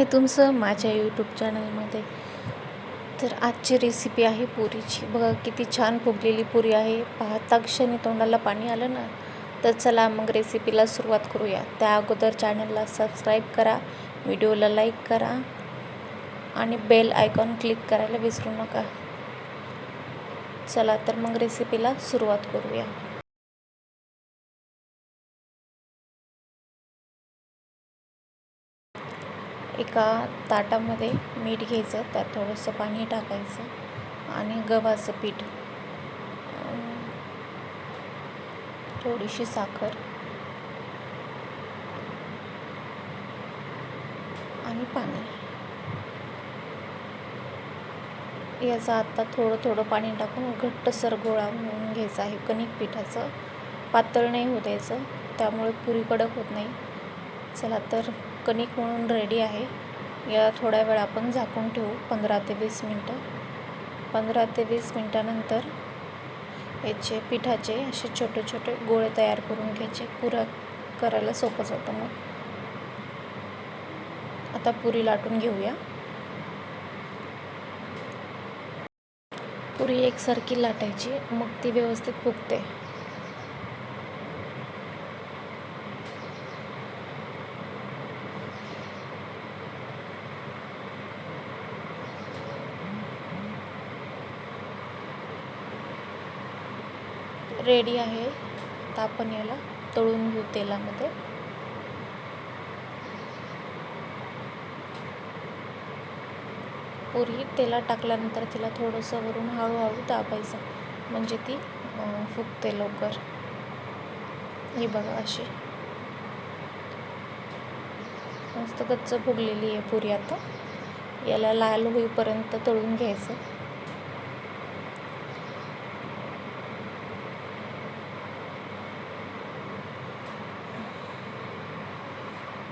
हे तुमचं माझ्या यूट्यूब चॅनलमध्ये तर आजची रेसिपी आहे पुरीची. बघा किती छान फुगलेली पुरी आहे. पाहता क्षणी तोंडाला पाणी आलं ना तर चला मग रेसिपीला सुरुवात करूया. त्या अगोदर चॅनलला सबस्क्राईब करा व्हिडिओला लाईक करा आणि बेल आयकॉन क्लिक करायला विसरू नका. चला तर मग रेसिपीला सुरुवात करूया. एका ताटामध्ये मीठ घ्यायचं त्यात थोडंसं पाणी टाकायचं आणि गव्हाचं पीठ. थोडीशी साखर. आणि पाणी. याचं आत्ता थोडं थोडं पाणी टाकून घट्टसर गोळा म्हणून घ्यायचा आहे. कणिक पिठाचं पातळ नाही होत द्यायचं त्यामुळे पुरी कडक होत नाही. चला तर कणिक म्हणून रेडी आहे. या थोड्या वेळ आपण झाकून ठेवू पंधरा ते वीस मिनटं. पंधरा ते वीस मिनटानंतर याचे पिठाचे असे छोटे छोटे गोळे तयार करून घ्यायचे. पुरा करायला सोपं जातं मग. आता पुरी लाटून घेऊया. पुरी एकसारखी लाटायची मग ती व्यवस्थित फुगते. रेडी आहे. आता आपण याला तळून घेऊ तेलामध्ये. पुरी तेला टाकल्यानंतर तिला थोडंसं वरून हळूहळू दाबायचं. म्हणजे ती फुगते लवकर. ही बघा अशी. मस्त गच्च फुगलेली आहे पुरी आता. याला लाल होईपर्यंत तळून घ्यायचं.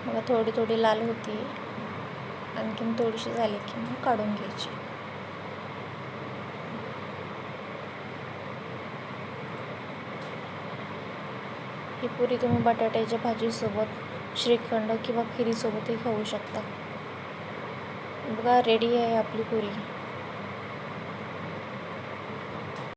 मला थोडी थोडी लाल होती. आणखीन थोडीशी झाली की मग काढून घ्यायची. ही पुरी तुम्ही बटाट्याच्या भाजीसोबत श्रीखंड किंवा खिरीसोबतही खाऊ शकता. बघा रेडी आहे आपली पुरी.